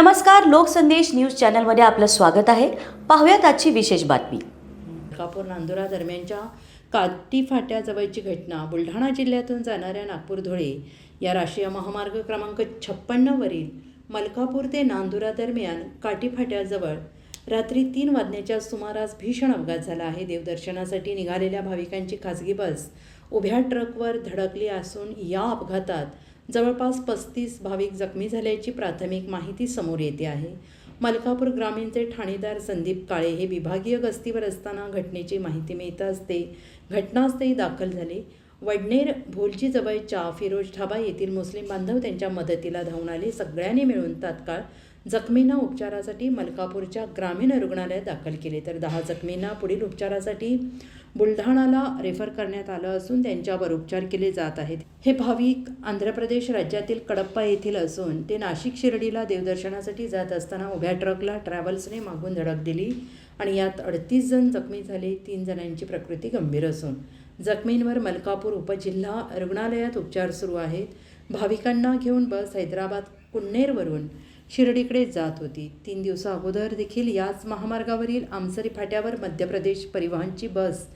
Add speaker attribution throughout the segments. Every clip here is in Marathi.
Speaker 1: नमस्कार लोकसंदेश न्यूज चॅनलमध्ये आपलं स्वागत आहे. पाहूयात आजची विशेष बातमी.
Speaker 2: कापूर नांदुरा दरम्यानच्या काटी फाट्याजवळची घटना. बुलढाणा जिल्ह्यातून जाणाऱ्या नागपूर धुळे या राष्ट्रीय महामार्ग क्रमांक छप्पन्नवरील मलकापूर ते नांदुरा दरम्यान काठी फाट्याजवळ रात्री तीन वाजण्याच्या सुमारास भीषण अपघात झाला आहे. देवदर्शनासाठी निघालेल्या भाविकांची खासगी बस उभ्या ट्रकवर धडकली असून या अपघातात जवळपास पस्तीस भाविक जखमी झाल्याची प्राथमिक माहिती समोर येते आहे. मलकापूर ग्रामीणचे ठाणेदार संदीप काळे हे विभागीय गस्तीवर असताना घटनेची माहिती मिळताच ते घटनास्थळी दाखल झाले. वडनेर भोलची जवळच्या फिरोज ढाबा येथील मुस्लिम बांधव त्यांच्या मदतीला धावून आले. सगळ्यांनी मिळून तात्काळ जखमींना उपचारासाठी मलकापूरच्या ग्रामीण रुग्णालयात दाखल केले. तर दहा जखमींना पुढील उपचारासाठी बुलढाणाला रेफर करण्यात आलं असून त्यांच्यावर उपचार केले जात आहेत. हे भाविक आंध्र प्रदेश राज्यातील कडप्पा येथील असून ते नाशिक शिर्डीला देवदर्शनासाठी जात असताना उभ्या ट्रकला ट्रॅव्हल्सने मागून धडक दिली आणि यात अडतीस जण जखमी झाले तीन जणांची प्रकृती गंभीर असून. जखमींवर मलकापूर उपजिल्हा रुग्णालयात उपचार सुरू आहेत. भाविकांना घेऊन बस हैदराबाद कुन्नेरवरून शिर्डीकडे जात होती. तीन दिवसा अगोदर देखील याच महामार्गावरील आमसरी फाट्यावर मध्य प्रदेश परिवहनची बस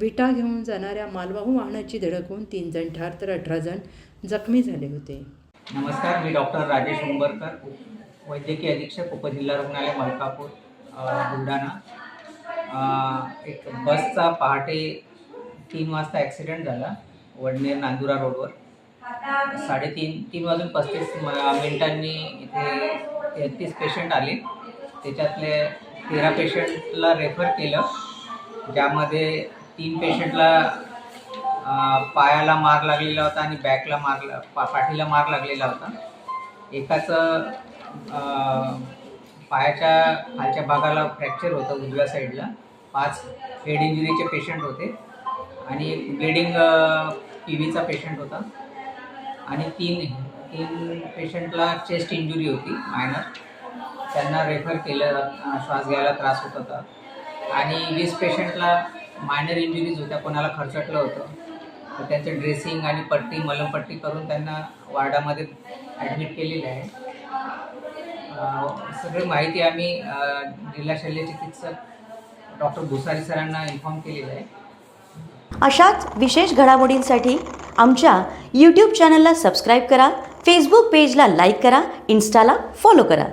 Speaker 2: विटा घेऊन जाणाऱ्या मालवाहू वाहनाची धडक होऊन तीन जण ठार तर अठरा जण जखमी झाले होते.
Speaker 3: नमस्कार मी डॉक्टर राजेश उंबरकर वैद्यकीय अधीक्षक उपजिल्हा रुग्णालय मलकापूर बुलढाणा. एक बसचा पहाटे तीन वाजता ॲक्सिडेंट झाला वडनेर नांदुरा रोडवर साडेतीन तीन वाजून पस्तीस मिनिटांनी इथे तेहतीस पेशंट आले. त्याच्यातले तेरा पेशंटला रेफर केलं. ज्यामध्ये तीन पेशंटला पायाला मार लागलेला होता आणि बॅकला मार पा पाठीला मार लागलेला होता. एकाचं पायाच्या खालच्या भागाला फ्रॅक्चर होतं उजव्या साईडला पाच हेड इंजुरीचे पेशंट होते. आणि एक ब्लिडिंग पी व्हीचा पेशंट होता. आणि तीन तीन पेशंटला चेस्ट इंजुरी होती मायनर त्यांना रेफर केलं श्वास घ्यायला त्रास होत होता. आणि वीस पेशंटला मायनर इंजुरीज होत्या कोणाला खर्चटलं होतं. तर त्यांचं ड्रेसिंग आणि पट्टी मलमपट्टी करून त्यांना वार्डामध्ये ॲडमिट केलेले आहे. सगळी माहिती आम्ही जिल्हा शल्य चिकित्सक डॉक्टर भुसारी सरांना इन्फॉर्म केलेलं आहे.
Speaker 1: अशाच विशेष घडामोडींसाठी आमच्या यूट्यूब चॅनलला सबस्क्राईब करा फेसबुक पेजला लाईक करा इन्स्टाला फॉलो करा.